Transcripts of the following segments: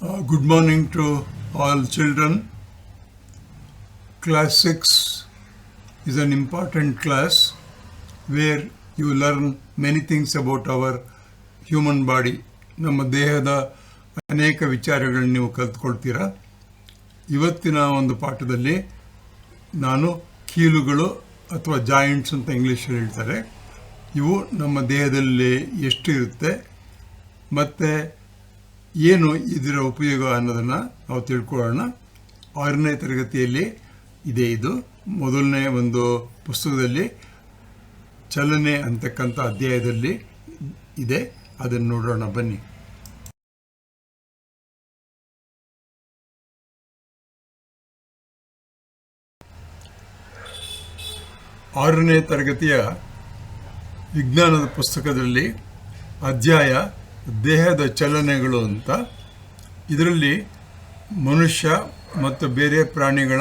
Uh, good morning to all children. Class 6 is an important class where you learn many things about our human body. ನಮ್ಮ ದೇಹದ ಅನೇಕ ವಿಚಾರಗಳನ್ನು ನೀವು ಕಲ್ತ್ಕೊಳ್ತೀರಾ ಇವತ್ತಿನ ಒಂದು ಪಾಠದಲ್ಲಿ ನಾನು ಕೀಲುಗಳು ಅಥವಾ ಜಾಯಿಂಟ್ಸ್ ಅಂತ ಇಂಗ್ಲೀಷಲ್ಲಿ ಹೇಳ್ತಾರೆ ಇವು ನಮ್ಮ ದೇಹದಲ್ಲಿ ಎಷ್ಟು ಇರುತ್ತೆ ಮತ್ತು ಏನು ಇದರ ಉಪಯೋಗ ಅನ್ನೋದನ್ನು ನಾವು ತಿಳ್ಕೊಳ್ಳೋಣ. ಆರನೇ ತರಗತಿಯಲ್ಲಿ ಇದೆ ಇದು. ಮೊದಲನೇ ಒಂದು ಪುಸ್ತಕದಲ್ಲಿ ಚಲನೆ ಅಂತಕ್ಕಂಥ ಅಧ್ಯಾಯದಲ್ಲಿ ಇದೆ. ಅದನ್ನು ನೋಡೋಣ, ಬನ್ನಿ. ಆರನೇ ತರಗತಿಯ ವಿಜ್ಞಾನದ ಪುಸ್ತಕದಲ್ಲಿ ಅಧ್ಯಾಯ ದೇಹದ ಚಲನೆಗಳು ಅಂತ. ಇದರಲ್ಲಿ ಮನುಷ್ಯ ಮತ್ತು ಬೇರೆ ಪ್ರಾಣಿಗಳ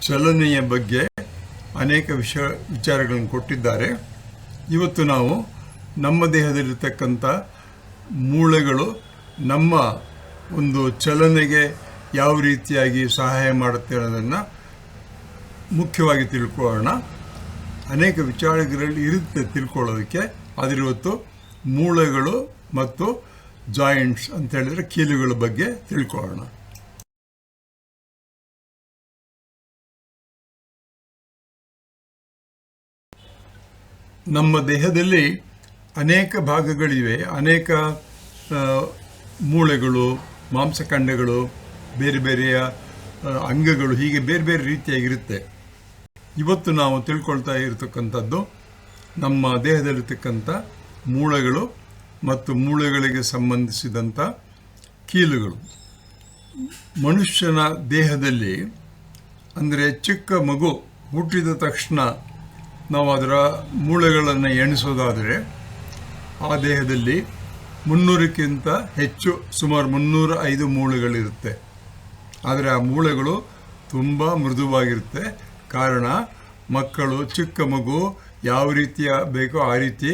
ಚಲನೆಯ ಬಗ್ಗೆ ಅನೇಕ ವಿಷಯ, ವಿಚಾರಗಳನ್ನು ಕೊಟ್ಟಿದ್ದಾರೆ. ಇವತ್ತು ನಾವು ನಮ್ಮ ದೇಹದಲ್ಲಿರ್ತಕ್ಕಂಥ ಮೂಳೆಗಳು ನಮ್ಮ ಒಂದು ಚಲನೆಗೆ ಯಾವ ರೀತಿಯಾಗಿ ಸಹಾಯ ಮಾಡುತ್ತೆ ಅನ್ನೋದನ್ನು ಮುಖ್ಯವಾಗಿ ತಿಳ್ಕೊಳ್ಳೋಣ. ಅನೇಕ ವಿಚಾರಗಳಲ್ಲಿ ಇರುತ್ತೆ ತಿಳ್ಕೊಳ್ಳೋದಕ್ಕೆ. ಆದರೆ ಇವತ್ತು ಮೂಳೆಗಳು ಮತ್ತು ಜಾಯಿಂಟ್ಸ್ ಅಂತ ಹೇಳಿದ್ರೆ ಕೀಲುಗಳ ಬಗ್ಗೆ ತಿಳ್ಕೊಳ್ಳೋಣ. ನಮ್ಮ ದೇಹದಲ್ಲಿ ಅನೇಕ ಭಾಗಗಳಿವೆ. ಅನೇಕ ಮೂಳೆಗಳು, ಮಾಂಸಖಂಡಗಳು, ಬೇರೆ ಬೇರೆಯ ಅಂಗಗಳು ಹೀಗೆ ಬೇರೆ ಬೇರೆ ರೀತಿಯಾಗಿರುತ್ತೆ. ಇವತ್ತು ನಾವು ತಿಳ್ಕೊಳ್ತಾ ಇರತಕ್ಕಂಥದ್ದು ನಮ್ಮ ದೇಹದಲ್ಲಿರ್ತಕ್ಕಂಥ ಮೂಳೆಗಳು ಮತ್ತು ಮೂಳೆಗಳಿಗೆ ಸಂಬಂಧಿಸಿದಂಥ ಕೀಲುಗಳು. ಮನುಷ್ಯನ ದೇಹದಲ್ಲಿ, ಅಂದರೆ ಚಿಕ್ಕ ಮಗು ಹುಟ್ಟಿದ ತಕ್ಷಣ ನಾವು ಅದರ ಮೂಳೆಗಳನ್ನು ಎಣಿಸೋದಾದರೆ, ಆ ದೇಹದಲ್ಲಿ ಮುನ್ನೂರಕ್ಕಿಂತ ಹೆಚ್ಚು, ಸುಮಾರು ಮುನ್ನೂರ ಐದು ಮೂಳೆಗಳಿರುತ್ತೆ. ಆದರೆ ಆ ಮೂಳೆಗಳು ತುಂಬ ಮೃದುವಾಗಿರುತ್ತೆ. ಕಾರಣ, ಮಕ್ಕಳು, ಚಿಕ್ಕ ಮಗು ಯಾವ ರೀತಿಯ ಬೇಕೋ ಆ ರೀತಿ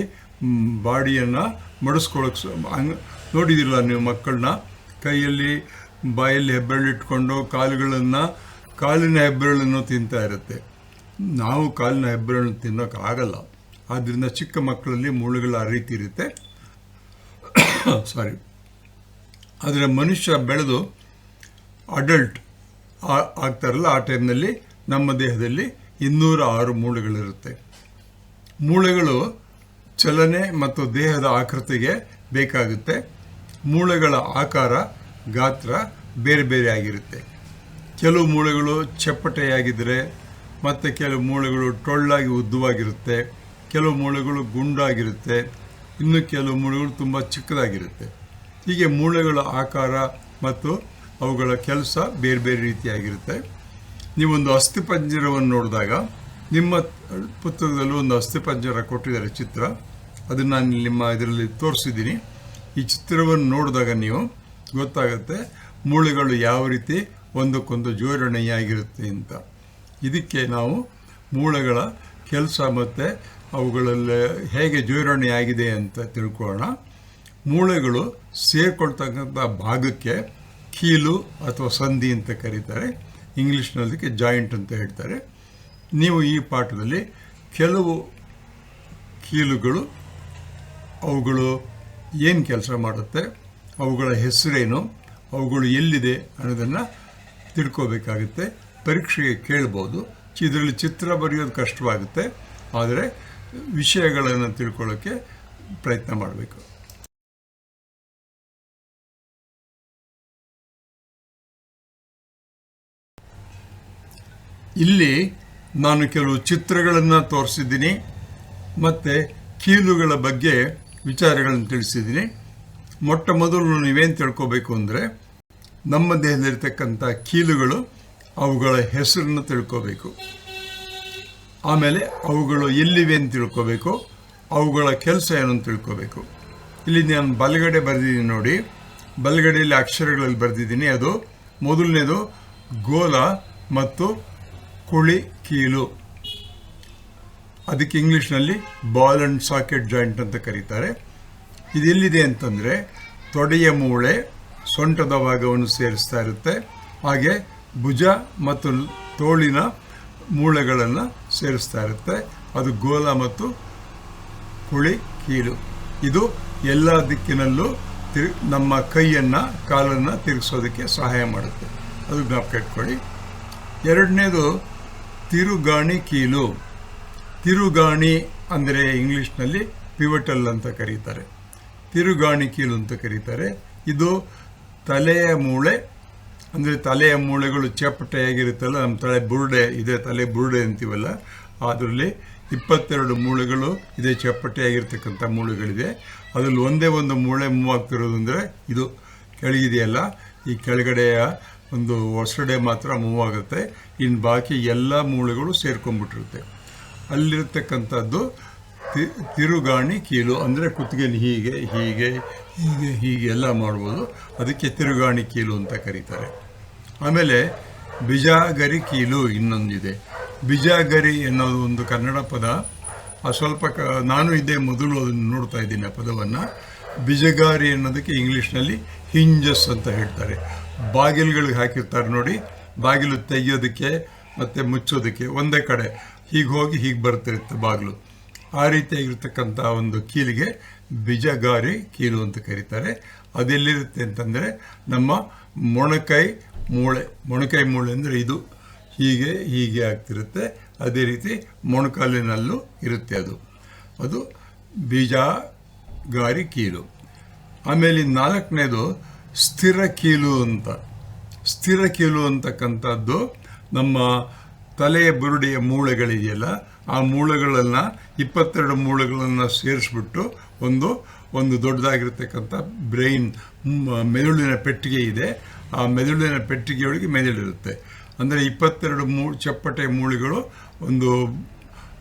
ಬಾಡಿಯನ್ನು ಮಡಿಸ್ಕೊಳಕ್ಕೆ ಹಂಗೆ ನೋಡಿದ್ದೀರಲ್ಲ ನೀವು ಮಕ್ಕಳನ್ನ ಕೈಯಲ್ಲಿ, ಬಾಯಲ್ಲಿ ಹೆಬ್ಬೆರಳಿಟ್ಕೊಂಡು ಕಾಲುಗಳನ್ನು, ಕಾಲಿನ ಹೆಬ್ಬೆರಳನ್ನು ತಿಂತಾ ಇರುತ್ತೆ. ನಾವು ಕಾಲಿನ ಹೆಬ್ಬೆರಳನ್ನು ತಿನ್ನೋಕ್ಕಾಗಲ್ಲ ಆದ್ದರಿಂದ ಚಿಕ್ಕ ಮಕ್ಕಳಲ್ಲಿ ಮೂಳೆಗಳ ಆ ರೀತಿ ಇರುತ್ತೆ. ಸಾರಿ ಆದರೆ ಮನುಷ್ಯ ಬೆಳೆದು ಅಡಲ್ಟ್ ಆಗ್ತಾರಲ್ಲ ಆ ಟೈಮ್ನಲ್ಲಿ ನಮ್ಮ ದೇಹದಲ್ಲಿ ಇನ್ನೂರ ಆರು ಮೂಳೆಗಳಿರುತ್ತೆ. ಮೂಳೆಗಳು ಚಲನೆ ಮತ್ತು ದೇಹದ ಆಕೃತಿಗೆ ಬೇಕಾಗುತ್ತೆ. ಮೂಳೆಗಳ ಆಕಾರ, ಗಾತ್ರ ಬೇರೆ ಬೇರೆ ಆಗಿರುತ್ತೆ. ಕೆಲವು ಮೂಳೆಗಳು ಚಪ್ಪಟೆಯಾಗಿದ್ದರೆ ಮತ್ತು ಕೆಲವು ಮೂಳೆಗಳು ಟೊಳ್ಳಾಗಿ ಉದ್ದವಾಗಿರುತ್ತೆ. ಕೆಲವು ಮೂಳೆಗಳು ಗುಂಡಾಗಿರುತ್ತೆ. ಇನ್ನು ಕೆಲವು ಮೂಳೆಗಳು ತುಂಬ ಚಿಕ್ಕದಾಗಿರುತ್ತೆ. ಹೀಗೆ ಮೂಳೆಗಳ ಆಕಾರ ಮತ್ತು ಅವುಗಳ ಕೆಲಸ ಬೇರೆ ಬೇರೆ ರೀತಿಯಾಗಿರುತ್ತೆ. ನೀವೊಂದು ಅಸ್ಥಿಪಂಜರವನ್ನು ನೋಡಿದಾಗ ನಿಮ್ಮ ಪುಸ್ತಕದಲ್ಲೂ ಒಂದು ಅಸ್ಥಿಪಂಜರ ಕೊಟ್ಟಿದ್ದಾರೆ ಚಿತ್ರ. ಅದನ್ನು ನಾನು ನಿಮ್ಮ ಇದರಲ್ಲಿ ತೋರಿಸಿದ್ದೀನಿ. ಈ ಚಿತ್ರವನ್ನು ನೋಡಿದಾಗ ನೀವು ಗೊತ್ತಾಗುತ್ತೆ ಮೂಳೆಗಳು ಯಾವ ರೀತಿ ಒಂದಕ್ಕೊಂದು ಜೋಡಣೆಯಾಗಿರುತ್ತೆ ಅಂತ. ಇದಕ್ಕೆ ನಾವು ಮೂಳೆಗಳ ಕೆಲಸ ಮತ್ತು ಅವುಗಳಲ್ಲಿ ಹೇಗೆ ಜೋಡಣೆಯಾಗಿದೆ ಅಂತ ತಿಳ್ಕೊಳ್ಳೋಣ. ಮೂಳೆಗಳು ಸೇರ್ಕೊಳ್ತಕ್ಕಂಥ ಭಾಗಕ್ಕೆ ಕೀಲು ಅಥವಾ ಸಂಧಿ ಅಂತ ಕರೀತಾರೆ. ಇಂಗ್ಲೀಷ್ನಲ್ಲಿಕ್ಕೆ ಜಾಯಿಂಟ್ ಅಂತ ಹೇಳ್ತಾರೆ. ನೀವು ಈ ಪಾಠದಲ್ಲಿ ಕೆಲವು ಕೀಲುಗಳು ಅವುಗಳು ಏನು ಕೆಲಸ ಮಾಡುತ್ತೆ, ಅವುಗಳ ಹೆಸರೇನು, ಅವುಗಳು ಎಲ್ಲಿದೆ ಅನ್ನೋದನ್ನು ತಿಳ್ಕೋಬೇಕಾಗುತ್ತೆ. ಪರೀಕ್ಷೆಗೆ ಕೇಳ್ಬೋದು. ಇದರಲ್ಲಿ ಚಿತ್ರ ಬರೆಯೋದು ಕಷ್ಟವಾಗುತ್ತೆ. ಆದರೆ ವಿಷಯಗಳನ್ನು ತಿಳ್ಕೊಳ್ಳೋಕ್ಕೆ ಪ್ರಯತ್ನ ಮಾಡಬೇಕು. ಇಲ್ಲಿ ನಾನು ಕೆಲವು ಚಿತ್ರಗಳನ್ನು ತೋರಿಸಿದ್ದೀನಿ. ಮತ್ತು ಕೀಲುಗಳ ಬಗ್ಗೆ ವಿಚಾರಗಳನ್ನು ತಿಳಿಸಿದ್ದೀನಿ. ಮೊಟ್ಟ ಮೊದಲು ನೀವೇನು ತಿಳ್ಕೋಬೇಕು ಅಂದರೆ, ನಮ್ಮ ದೇಹದಲ್ಲಿರ್ತಕ್ಕಂಥ ಕೀಲುಗಳು ಅವುಗಳ ಹೆಸರನ್ನು ತಿಳ್ಕೋಬೇಕು. ಆಮೇಲೆ ಅವುಗಳು ಎಲ್ಲಿವೆ ಅಂತ ತಿಳ್ಕೋಬೇಕು, ಅವುಗಳ ಕೆಲಸ ಏನು ಅಂತ ತಿಳ್ಕೋಬೇಕು. ಇಲ್ಲಿ ನಾನು ಬಲಗಡೆ ಬರೆದಿದ್ದೀನಿ ನೋಡಿ. ಬಲಗಡೆಯಲ್ಲಿ ಅಕ್ಷರಗಳಲ್ಲಿ ಬರೆದಿದ್ದೀನಿ. ಅದು ಮೊದಲನೇದು ಗೋಲ ಮತ್ತು ಕುಳಿ ಕೀಲು. ಅದಕ್ಕೆ ಇಂಗ್ಲೀಷ್ನಲ್ಲಿ ಬಾಲ್ ಅಂಡ್ ಸಾಕೆಟ್ ಜಾಯಿಂಟ್ ಅಂತ ಕರೀತಾರೆ. ಇದೆಲ್ಲಿದೆ ಅಂತಂದರೆ ತೊಡೆಯ ಮೂಳೆ ಸೊಂಟದ ಭಾಗವನ್ನು ಸೇರಿಸ್ತಾ ಇರುತ್ತೆ. ಹಾಗೆ ಭುಜ ಮತ್ತು ತೋಳಿನ ಮೂಳೆಗಳನ್ನು ಸೇರಿಸ್ತಾ ಇರುತ್ತೆ. ಅದು ಗೋಲ ಮತ್ತು ಕುಳಿ ಕೀಲು ಇದು ಎಲ್ಲ ದಿಕ್ಕಿನಲ್ಲೂ ತಿರು, ನಮ್ಮ ಕೈಯನ್ನು, ಕಾಲನ್ನು ತಿರುಗಿಸೋದಕ್ಕೆ ಸಹಾಯ ಮಾಡುತ್ತೆ. ಅದು ಜ್ಞಾಪಕ ಇಟ್ಕೊಳ್ಳಿ. ಎರಡನೇದು ತಿರುಗಾಣಿ ಕೀಲು ತಿರುಗಾಣಿ ಅಂದರೆ ಇಂಗ್ಲೀಷ್ನಲ್ಲಿ ಪಿವಟಲ್ ಅಂತ ಕರೀತಾರೆ. ತಿರುಗಾಣಿ ಕೀಲು ಅಂತ ಕರೀತಾರೆ. ಇದು ತಲೆಯ ಮೂಳೆ, ಅಂದರೆ ತಲೆಯ ಮೂಳೆಗಳು ಚಪ್ಪಟೆಯಾಗಿರುತ್ತಲ್ಲ, ನಮ್ಮ ತಲೆ ಬುರುಡೆ, ಇದೆ ತಲೆ ಬುರುಡೆ ಅಂತೀವಲ್ಲ, ಅದರಲ್ಲಿ ಇಪ್ಪತ್ತೆರಡು ಮೂಳೆಗಳು ಇದೆ, ಚಪ್ಪಟೆಯಾಗಿರ್ತಕ್ಕಂಥ ಮೂಳೆಗಳಿದೆ. ಅದರಲ್ಲಿ ಒಂದೇ ಒಂದು ಮೂಳೆ ಮೂವ್ ಆಗ್ತಿರೋದು ಅಂದರೆ ಇದು ಕೆಳಗಿದೆಯಲ್ಲ, ಈ ಕೆಳಗಡೆಯ ಒಂದು ಒಸಡೆ ಮಾತ್ರ ಮೂವ್ ಆಗುತ್ತೆ. ಇನ್ನು ಬಾಕಿ ಎಲ್ಲ ಮೂಳೆಗಳು ಸೇರ್ಕೊಂಡ್ಬಿಟ್ಟಿರುತ್ತೆ. ಅಲ್ಲಿರ್ತಕ್ಕಂಥದ್ದು ತಿರುಗಾಣಿ ಕೀಲು, ಅಂದರೆ ಕುತ್ತಿಗೆಯಲ್ಲಿ ಹೀಗೆ ಹೀಗೆ ಹೀಗೆ ಹೀಗೆ ಎಲ್ಲ ಮಾಡ್ಬೋದು. ಅದಕ್ಕೆ ತಿರುಗಾಣಿ ಕೀಲು ಅಂತ ಕರೀತಾರೆ. ಆಮೇಲೆ ಬಿಜಾಗರಿ ಕೀಲು ಇನ್ನೊಂದಿದೆ. ಬಿಜಾಗರಿ ಅನ್ನೋದು ಒಂದು ಕನ್ನಡ ಪದ. ಆ ಸ್ವಲ್ಪ ಕ, ನಾನು ಇದೇ ಮೊದಲು ಅದನ್ನು ನೋಡ್ತಾ ಇದ್ದೀನಿ ಆ ಪದವನ್ನು. ಬಿಜಗಾರಿ ಅನ್ನೋದಕ್ಕೆ ಇಂಗ್ಲೀಷ್ನಲ್ಲಿ ಹಿಂಜಸ್ ಅಂತ ಹೇಳ್ತಾರೆ. ಬಾಗಿಲುಗಳಿಗೆ ಹಾಕಿರ್ತಾರೆ ನೋಡಿ. ಬಾಗಿಲು ತೆಗೆಯೋದಕ್ಕೆ ಮತ್ತು ಮುಚ್ಚೋದಕ್ಕೆ ಒಂದೇ ಕಡೆ ಹೀಗೆ ಹೋಗಿ ಹೀಗೆ ಬರ್ತಿರುತ್ತೆ ಬಾಗಿಲು. ಆ ರೀತಿಯಾಗಿರ್ತಕ್ಕಂಥ ಒಂದು ಕೀಲಿಗೆ ಬಿಜಗಾರಿ ಕೀಲು ಅಂತ ಕರೀತಾರೆ. ಅದೆಲ್ಲಿರುತ್ತೆ ಅಂತಂದರೆ ನಮ್ಮ ಮೊಣಕೈ ಮೂಳೆ ಮೊಣಕೈ ಮೂಳೆ ಅಂದರೆ ಇದು. ಹೀಗೆ ಹೀಗೆ ಆಗ್ತಿರುತ್ತೆ. ಅದೇ ರೀತಿ ಮೊಣಕಾಲಿನಲ್ಲೂ ಇರುತ್ತೆ ಅದು. ಅದು ಬೀಜಗಾರಿ ಕೀಲು. ಆಮೇಲೆ ನಾಲ್ಕನೇದು ಸ್ಥಿರ ಕೀಲು ಅಂತ. ಸ್ಥಿರ ಕೀಲು ಅಂತಕ್ಕಂಥದ್ದು ನಮ್ಮ ತಲೆಯ ಬುರುಡೆಯ ಮೂಳೆಗಳಿದೆಯಲ್ಲ, ಆ ಮೂಳೆಗಳನ್ನು ಇಪ್ಪತ್ತೆರಡು ಮೂಳೆಗಳನ್ನು ಸೇರಿಸ್ಬಿಟ್ಟು ಒಂದು ಒಂದು ದೊಡ್ಡದಾಗಿರ್ತಕ್ಕಂಥ ಬ್ರೈನ್ ಮೆದುಳಿನ ಪೆಟ್ಟಿಗೆ ಇದೆ. ಆ ಮೆದುಳಿನ ಪೆಟ್ಟಿಗೆಯೊಳಗೆ ಮೆದುಳಿರುತ್ತೆ. ಅಂದರೆ ಇಪ್ಪತ್ತೆರಡು ಮೂ, ಚಪ್ಪಟೆ ಮೂಳೆಗಳು ಒಂದು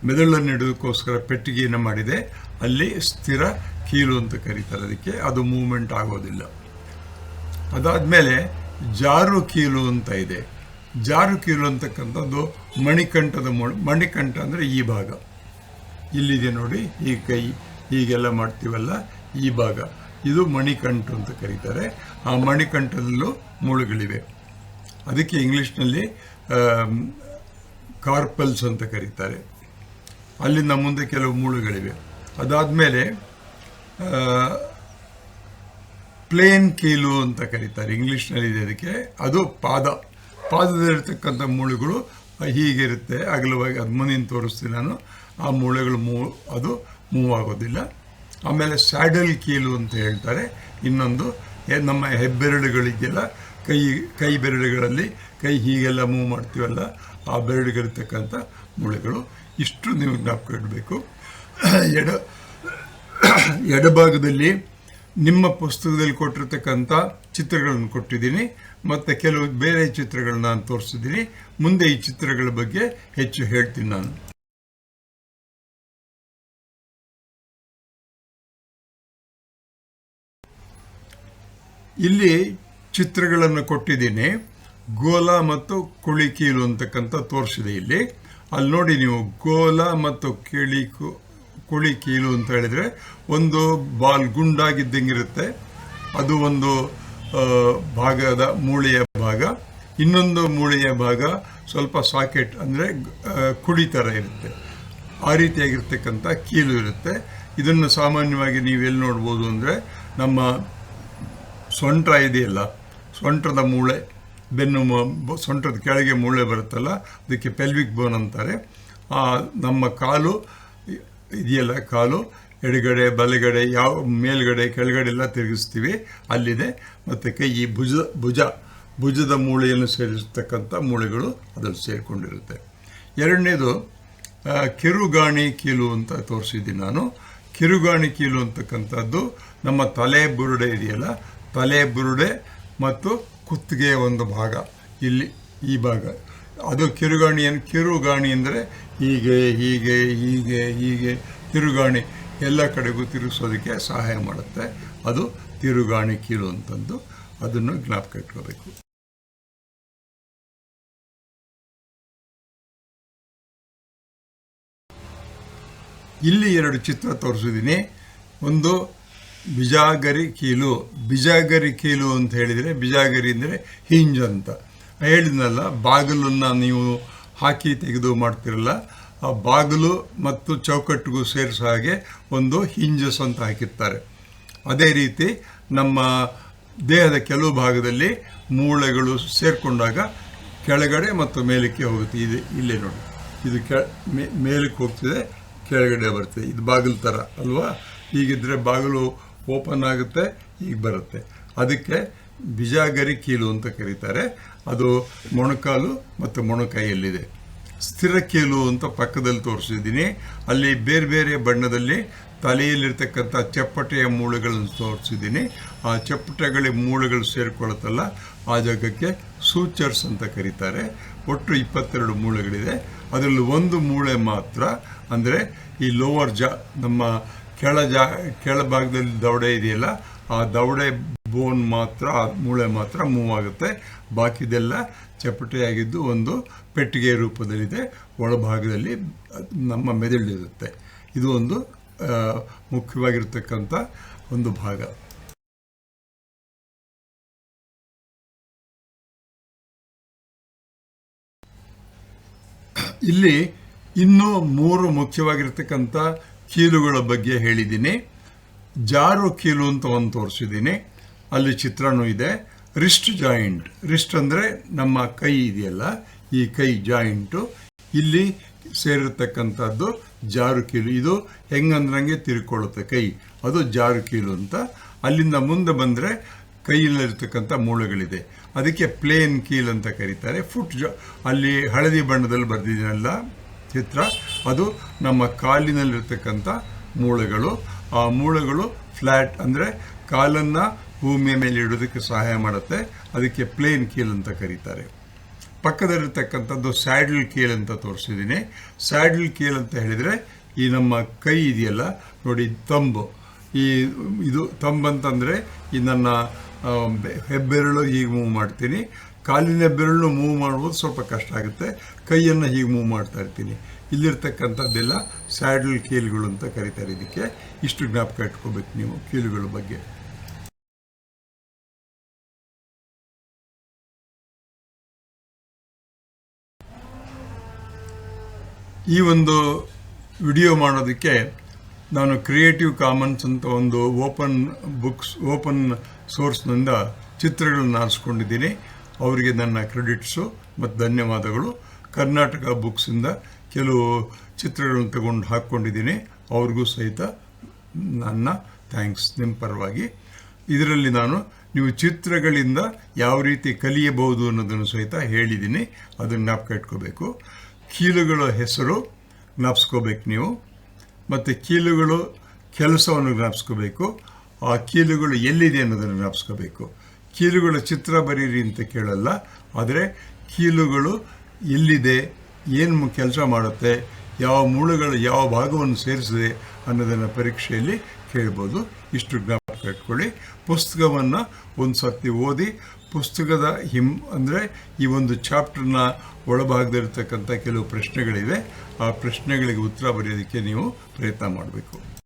ಮೆದುಳನ್ನು ಇಡೋದಕ್ಕೋಸ್ಕರ ಪೆಟ್ಟಿಗೆಯನ್ನು ಮಾಡಿದೆ. ಅಲ್ಲಿ ಸ್ಥಿರ ಕೀಲು ಅಂತ ಕರೀತಾರೆ ಅದಕ್ಕೆ. ಅದು ಮೂವ್ಮೆಂಟ್ ಆಗೋದಿಲ್ಲ. ಅದಾದಮೇಲೆ ಜಾರು ಕೀಲು ಅಂತ ಇದೆ. ಜಾರು ಕೀಲು ಅಂತಕ್ಕಂಥದ್ದು ಮಣಿಕಂಠದ ಮಣಿಕಂಠ ಅಂದರೆ ಈ ಭಾಗ. ಇಲ್ಲಿದೆ ನೋಡಿ, ಈ ಕೈ, ಹೀಗೆಲ್ಲ ಮಾಡ್ತೀವಲ್ಲ, ಈ ಭಾಗ. ಇದು ಮಣಿಕಂಠ ಅಂತ ಕರೀತಾರೆ. ಆ ಮಣಿಕಂಠದಲ್ಲೂ ಮುಳುಗಳಿವೆ. ಅದಕ್ಕೆ ಇಂಗ್ಲೀಷ್ನಲ್ಲಿ ಕಾರ್ಪಲ್ಸ್ ಅಂತ ಕರೀತಾರೆ. ಅಲ್ಲಿಂದ ಮುಂದೆ ಕೆಲವು ಮೂಳೆಗಳಿವೆ. ಅದಾದಮೇಲೆ ಪ್ಲೇನ್ ಕೀಲು ಅಂತ ಕರೀತಾರೆ. ಇಂಗ್ಲೀಷ್ನಲ್ಲಿ ಅದಕ್ಕೆ. ಅದು ಪಾದ. ಪಾದದಲ್ಲಿರ್ತಕ್ಕಂಥ ಮೂಳೆಗಳು ಹೀಗಿರುತ್ತೆ ಅಗಲವಾಗಿ ಮುಂದಿನ ತೋರಿಸ್ತೀನಿ ನಾನು. ಆ ಮೂಳೆಗಳು ಮೂವ್ ಅದು ಮೂವ್ ಆಗೋದಿಲ್ಲ. ಆಮೇಲೆ ಸ್ಯಾಡಲ್ ಕೀಲು ಅಂತ ಹೇಳ್ತಾರೆ. ಇನ್ನೊಂದು ನಮ್ಮ ಹೆಬ್ಬೆರಳುಗಳಿಗೆಲ್ಲ ಕೈ ಕೈ ಬೆರಳುಗಳಲ್ಲಿ ಕೈ ಹೀಗೆಲ್ಲ ಮೂವ್ ಮಾಡ್ತೀವಲ್ಲ, ಆ ಬೆರಳುಗಳಿರ್ತಕ್ಕಂಥ ಮೂಳೆಗಳು. ಇಷ್ಟು ನೀವು ಜ್ಞಾಪಕ ಇಡಬೇಕು. ಎಡ, ಎಡಭಾಗದಲ್ಲಿ ನಿಮ್ಮ ಪುಸ್ತಕದಲ್ಲಿ ಕೊಟ್ಟಿರ್ತಕ್ಕಂಥ ಚಿತ್ರಗಳನ್ನು ಕೊಟ್ಟಿದ್ದೀನಿ. ಮತ್ತು ಕೆಲವು ಬೇರೆ ಚಿತ್ರಗಳನ್ನ ನಾನು ತೋರಿಸಿದ್ದೀನಿ. ಮುಂದೆ ಈ ಚಿತ್ರಗಳ ಬಗ್ಗೆ ಹೆಚ್ಚು ಹೇಳ್ತೀನಿ ನಾನು. ಇಲ್ಲಿ ಚಿತ್ರಗಳನ್ನು ಕೊಟ್ಟಿದ್ದೀನಿ. ಗೋಲ ಮತ್ತು ಕುಳಿಕೀಲು ಅಂತಕ್ಕಂಥ ತೋರಿಸಿದೆ ಇಲ್ಲಿ. ಅಲ್ಲಿ ನೋಡಿ ನೀವು ಗೋಲ ಮತ್ತು ಕಿಳಿ ಕುಳಿ ಕೀಲು ಅಂತ ಹೇಳಿದರೆ ಒಂದು ಬಾಲ್ ಗುಂಡಾಗಿದ್ದಂಗಿರುತ್ತೆ ಅದು ಒಂದು ಭಾಗದ ಮೂಳೆಯ ಭಾಗ. ಇನ್ನೊಂದು ಮೂಳೆಯ ಭಾಗ ಸ್ವಲ್ಪ ಸಾಕೆಟ್ ಅಂದರೆ ಕುಡಿ ಥರ ಇರುತ್ತೆ. ಆ ರೀತಿಯಾಗಿರ್ತಕ್ಕಂಥ ಕೀಲು ಇರುತ್ತೆ. ಇದನ್ನು ಸಾಮಾನ್ಯವಾಗಿ ನೀವು ಎಲ್ಲಿ ನೋಡ್ಬೋದು ಅಂದರೆ, ನಮ್ಮ ಸೊಂಟ ಇದೆಯಲ್ಲ, ಸೊಂಟದ ಮೂಳೆ, ಬೆನ್ನು ಸೊಂಟದ ಕೆಳಗೆ ಮೂಳೆ ಬರುತ್ತಲ್ಲ, ಅದಕ್ಕೆ ಪೆಲ್ವಿಕ್ ಬೋನ್ ಅಂತಾರೆ. ನಮ್ಮ ಕಾಲು, ಇದೆಯಲ್ಲ ಕಾಲು ಎಡಗಡೆ, ಬಲಗಡೆ, ಯಾವ ಮೇಲ್ಗಡೆ ಕೆಳಗಡೆ ಎಲ್ಲ ತಿರುಗಿಸ್ತೀವಿ. ಅಲ್ಲಿದೆ. ಮತ್ತು ಕೈ ಈ ಭುಜ ಭುಜ, ಭುಜದ ಮೂಳೆಯನ್ನು ಸೇರಿಸ್ತಕ್ಕಂಥ ಮೂಳೆಗಳು ಅದರಲ್ಲಿ ಸೇರಿಕೊಂಡಿರುತ್ತೆ. ಎರಡನೇದು ಕಿರುಗಾಣಿ ಕೀಲು ಅಂತ ತೋರಿಸಿದ್ದೀನಿ ನಾನು. ಕಿರುಗಾಣಿ ಕೀಲು ಅಂತಕ್ಕಂಥದ್ದು ನಮ್ಮ ತಲೆ ಬುರುಡೆ ಇದೆಯಲ್ಲ, ತಲೆ ಬುರುಡೆ ಮತ್ತು ಕುತ್ತಿಗೆಯ ಒಂದು ಭಾಗ. ಇಲ್ಲಿ ಈ ಭಾಗ. ಅದು ಕಿರುಗಾಣಿ ಏನು ಕಿರುಗಾಣಿ ಅಂದರೆ ಹೀಗೆ ಹೀಗೆ ಹೀಗೆ ಹೀಗೆ ತಿರುಗಾಣಿ ಎಲ್ಲ ಕಡೆಗೂ ತಿರುಗಿಸೋದಕ್ಕೆ ಸಹಾಯ ಮಾಡುತ್ತೆ. ಅದು ತಿರುಗಾಣಿ ಕೀಲು ಅಂತಂದು ಅದನ್ನು ಜ್ಞಾಪಕ ಇಟ್ಕೋಬೇಕು. ಇಲ್ಲಿ ಎರಡು ಚಿತ್ರ ತೋರಿಸಿದ್ದೀನಿ. ಒಂದು ಬಿಜಾಗರಿ ಕೀಲು ಬಿಜಾಗರಿ ಕೀಲು ಅಂತ ಹೇಳಿದರೆ ಬಿಜಾಗರಿ ಅಂದರೆ ಹಿಂಜ್ ಅಂತ. ಹೇಳಿದ್ನಲ್ಲ, ಬಾಗಿಲನ್ನು ನೀವು ಹಾಕಿ ತೆಗೆದು ಮಾಡ್ತಿರಲ್ಲ ಆ ಬಾಗಿಲು ಮತ್ತು ಚೌಕಟ್ಟಿಗೂ ಸೇರಿಸೋ ಹಾಗೆ ಒಂದು ಹಿಂಜಸ್ ಅಂತ ಹಾಕಿರ್ತಾರೆ. ಅದೇ ರೀತಿ ನಮ್ಮ ದೇಹದ ಕೆಲವು ಭಾಗದಲ್ಲಿ ಮೂಳೆಗಳು ಸೇರಿಕೊಂಡಾಗ ಕೆಳಗಡೆ ಮತ್ತು ಮೇಲಕ್ಕೆ ಹೋಗುತ್ತೆ. ಇದು ಇಲ್ಲೇ ನೋಡಿ. ಇದು ಕೆ ಮೇಲಕ್ಕೆ ಹೋಗ್ತಿದೆ, ಕೆಳಗಡೆ ಬರ್ತದೆ ಇದು ಬಾಗಿಲು ಥರ ಅಲ್ವಾ? ಹೀಗಿದ್ರೆ ಬಾಗಿಲು ಓಪನ್ ಆಗುತ್ತೆ ಈಗ ಬರುತ್ತೆ. ಅದಕ್ಕೆ ಬಿಜಾಗರಿ ಕೀಲು ಅಂತ ಕರೀತಾರೆ. ಅದು ಮೊಣಕಾಲು ಮತ್ತು ಮೊಣಕೈಯಲ್ಲಿದೆ. ಸ್ಥಿರ ಕೀಲು ಅಂತ ಪಕ್ಕದಲ್ಲಿ ತೋರಿಸಿದ್ದೀನಿ. ಅಲ್ಲಿ ಬೇರೆ ಬೇರೆ ಬಣ್ಣದಲ್ಲಿ ತಲೆಯಲ್ಲಿರ್ತಕ್ಕಂಥ ಚಪ್ಪಟೆಯ ಮೂಳೆಗಳನ್ನು ತೋರಿಸಿದ್ದೀನಿ. ಆ ಚಪ್ಪಟೆಗಳ ಮೂಳೆಗಳು ಸೇರಿಕೊಳ್ಳುತ್ತಲ್ಲ ಆ ಜಾಗಕ್ಕೆ ಸೂಚರ್ಸ್ ಅಂತ ಕರೀತಾರೆ. ಒಟ್ಟು ಇಪ್ಪತ್ತೆರಡು ಮೂಳೆಗಳಿದೆ. ಅದರಲ್ಲಿ ಒಂದು ಮೂಳೆ ಮಾತ್ರ, ಅಂದರೆ ಈ ಲೋವರ್ ಜಾ, ನಮ್ಮ ಕೆಳ ಜಾ ಕೆಳಭಾಗದಲ್ಲಿ ದವಡೆ ಇದೆಯಲ್ಲ, ಆ ದವಡೆ ಬೋನ್ ಮಾತ್ರ, ಆ ಮೂಳೆ ಮಾತ್ರ ಮೂವ್ ಆಗುತ್ತೆ. ಬಾಕಿದೆಲ್ಲ ಚಪ್ಪಟೆಯಾಗಿದ್ದು ಒಂದು ಪೆಟ್ಟಿಗೆ ರೂಪದಲ್ಲಿದೆ. ಒಳಭಾಗದಲ್ಲಿ ನಮ್ಮ ಮೆದುಳಿರುತ್ತೆ ಇದು ಒಂದು ಮುಖ್ಯವಾಗಿರತಕ್ಕಂಥ ಒಂದು ಭಾಗ. ಇಲ್ಲಿ ಇನ್ನೂ ಮೂರು ಮುಖ್ಯವಾಗಿರ್ತಕ್ಕಂಥ ಕೀಲುಗಳ ಬಗ್ಗೆ ಹೇಳಿದ್ದೀನಿ. ಜಾರು ಕೀಲು ಅಂತ ಒಂದು ತೋರಿಸಿದ್ದೀನಿ. ಅಲ್ಲಿ ಚಿತ್ರನೂ ಇದೆ. ರಿಸ್ಟ್ ಜಾಯಿಂಟ್ ರಿಸ್ಟ್ ಅಂದರೆ ನಮ್ಮ ಕೈ ಇದೆಯಲ್ಲ, ಈ ಕೈ ಜಾಯಿಂಟು ಇಲ್ಲಿ ಸೇರಿರ್ತಕ್ಕಂಥದ್ದು ಜಾರು ಕೀಲು ಇದು ಹೆಂಗಂದ್ರಂಗೆ ತಿರ್ಕೊಳ್ಳುತ್ತೆ ಕೈ. ಅದು ಜಾರು ಕೀಲು ಅಂತ. ಅಲ್ಲಿಂದ ಮುಂದೆ ಬಂದರೆ ಕೈಯಲ್ಲಿರ್ತಕ್ಕಂಥ ಮೂಳೆಗಳಿದೆ. ಅದಕ್ಕೆ ಪ್ಲೇನ್ ಕೀಲ್ ಅಂತ ಕರೀತಾರೆ. ಫುಟ್ ಜಾ ಅಲ್ಲಿ ಹಳದಿ ಬಣ್ಣದಲ್ಲಿ ಬರೆದಿದೆಯಲ್ಲ ಚಿತ್ರ. ಅದು ನಮ್ಮ ಕಾಲಿನಲ್ಲಿರ್ತಕ್ಕಂಥ ಮೂಳೆಗಳು. ಆ ಮೂಳೆಗಳು ಫ್ಲ್ಯಾಟ್ ಅಂದರೆ ಕಾಲನ್ನು ಭೂಮಿಯ ಮೇಲೆ ಇಡೋದಕ್ಕೆ ಸಹಾಯ ಮಾಡುತ್ತೆ. ಅದಕ್ಕೆ ಪ್ಲೇನ್ ಕೀಲ್ ಅಂತ ಕರೀತಾರೆ. ಪಕ್ಕದಲ್ಲಿರ್ತಕ್ಕಂಥದ್ದು ಸ್ಯಾಡಲ್ ಕೀಲ್ ಅಂತ ತೋರಿಸಿದ್ದೀನಿ. ಸ್ಯಾಡಲ್ ಕೀಲ್ ಅಂತ ಹೇಳಿದರೆ ಈ ನಮ್ಮ ಕೈ ಇದೆಯಲ್ಲ, ನೋಡಿ ತಂಬು. ಈ ಇದು ತಂಬ್ ಅಂತಂದರೆ ಈ ನನ್ನ ಹೆಬ್ಬೆರಳು ಹೀಗೆ ಮೂವ್ ಮಾಡ್ತೀನಿ. ಕಾಲಿನ ಬೆರಳು ಮೂವ್ ಮಾಡುವುದು ಸ್ವಲ್ಪ ಕಷ್ಟ ಆಗುತ್ತೆ. ಕೈಯನ್ನು ಹೀಗೆ ಮೂವ್ ಮಾಡ್ತಾ ಇರ್ತೀನಿ. ಇಲ್ಲಿರ್ತಕ್ಕಂಥದ್ದೆಲ್ಲ ಸ್ಯಾಡಲ್ ಕೀಲ್ಗಳು ಅಂತ ಕರೀತಾರೆ ಇದಕ್ಕೆ. ಇಷ್ಟು ಜ್ಞಾಪಕ ಇಟ್ಕೋಬೇಕು ನೀವು ಕೀಲುಗಳ ಬಗ್ಗೆ. ಈ ಒಂದು ವಿಡಿಯೋ ಮಾಡೋದಕ್ಕೆ ನಾನು ಕ್ರಿಯೇಟಿವ್ ಕಾಮನ್ಸ್ ಅಂತ ಒಂದು ಓಪನ್ ಬುಕ್ಸ್, ಓಪನ್ ಸೋರ್ಸ್ನಿಂದ ಚಿತ್ರಗಳನ್ನು ಆರಿಸ್ಕೊಂಡಿದ್ದೀನಿ. ಅವರಿಗೆ ನನ್ನ ಕ್ರೆಡಿಟ್ಸು ಮತ್ತು ಧನ್ಯವಾದಗಳು. ಕರ್ನಾಟಕ ಬುಕ್ಸಿಂದ ಕೆಲವು ಚಿತ್ರಗಳನ್ನು ತಗೊಂಡು ಹಾಕ್ಕೊಂಡಿದ್ದೀನಿ. ಅವ್ರಿಗೂ ಸಹಿತ ನನ್ನ ಥ್ಯಾಂಕ್ಸ್. ನಿಮ್ಮ ಪರವಾಗಿ. ಇದರಲ್ಲಿ ನಾನು ನೀವು ಚಿತ್ರಗಳಿಂದ ಯಾವ ರೀತಿ ಕಲಿಯಬಹುದು ಅನ್ನೋದನ್ನು ಸಹಿತ ಹೇಳಿದ್ದೀನಿ. ಅದನ್ನು ಜ್ಞಾಪಕ ಇಟ್ಕೋಬೇಕು. ಕೀಲುಗಳ ಹೆಸರು ಜ್ಞಾಪಿಸ್ಕೋಬೇಕು ನೀವು. ಮತ್ತು ಕೀಲುಗಳು ಕೆಲಸವನ್ನು ಜ್ಞಾಪಿಸ್ಕೋಬೇಕು. ಆ ಕೀಲುಗಳು ಎಲ್ಲಿದೆ ಅನ್ನೋದನ್ನು ಜ್ಞಾಪಿಸ್ಕೋಬೇಕು. ಕೀಲುಗಳ ಚಿತ್ರ ಬರೀರಿ ಅಂತ ಕೇಳಲ್ಲ. ಆದರೆ ಕೀಲುಗಳು ಎಲ್ಲಿದೆ, ಏನು ಕೆಲಸ ಮಾಡುತ್ತೆ, ಯಾವ ಮೂಳೆಗಳು, ಯಾವ ಭಾಗವನ್ನು ಸೇರಿಸಿದೆ ಅನ್ನೋದನ್ನು ಪರೀಕ್ಷೆಯಲ್ಲಿ ಕೇಳ್ಬೋದು. ಇಷ್ಟು ಜ್ಞಾಪಕ ಇಟ್ಕೊಳ್ಳಿ. ಪುಸ್ತಕವನ್ನು ಒಂದು ಸರ್ತಿ ಓದಿ ಪುಸ್ತಕದ ಹಿಮ್ ಅಂದರೆ ಈ ಒಂದು ಚಾಪ್ಟರ್ನ ಒಳಭಾಗದಲ್ಲಿರ್ತಕ್ಕಂಥ ಕೆಲವು ಪ್ರಶ್ನೆಗಳಿವೆ. ಆ ಪ್ರಶ್ನೆಗಳಿಗೆ ಉತ್ತರ ಬರೆಯೋದಕ್ಕೆ ನೀವು ಪ್ರಯತ್ನ ಮಾಡಬೇಕು.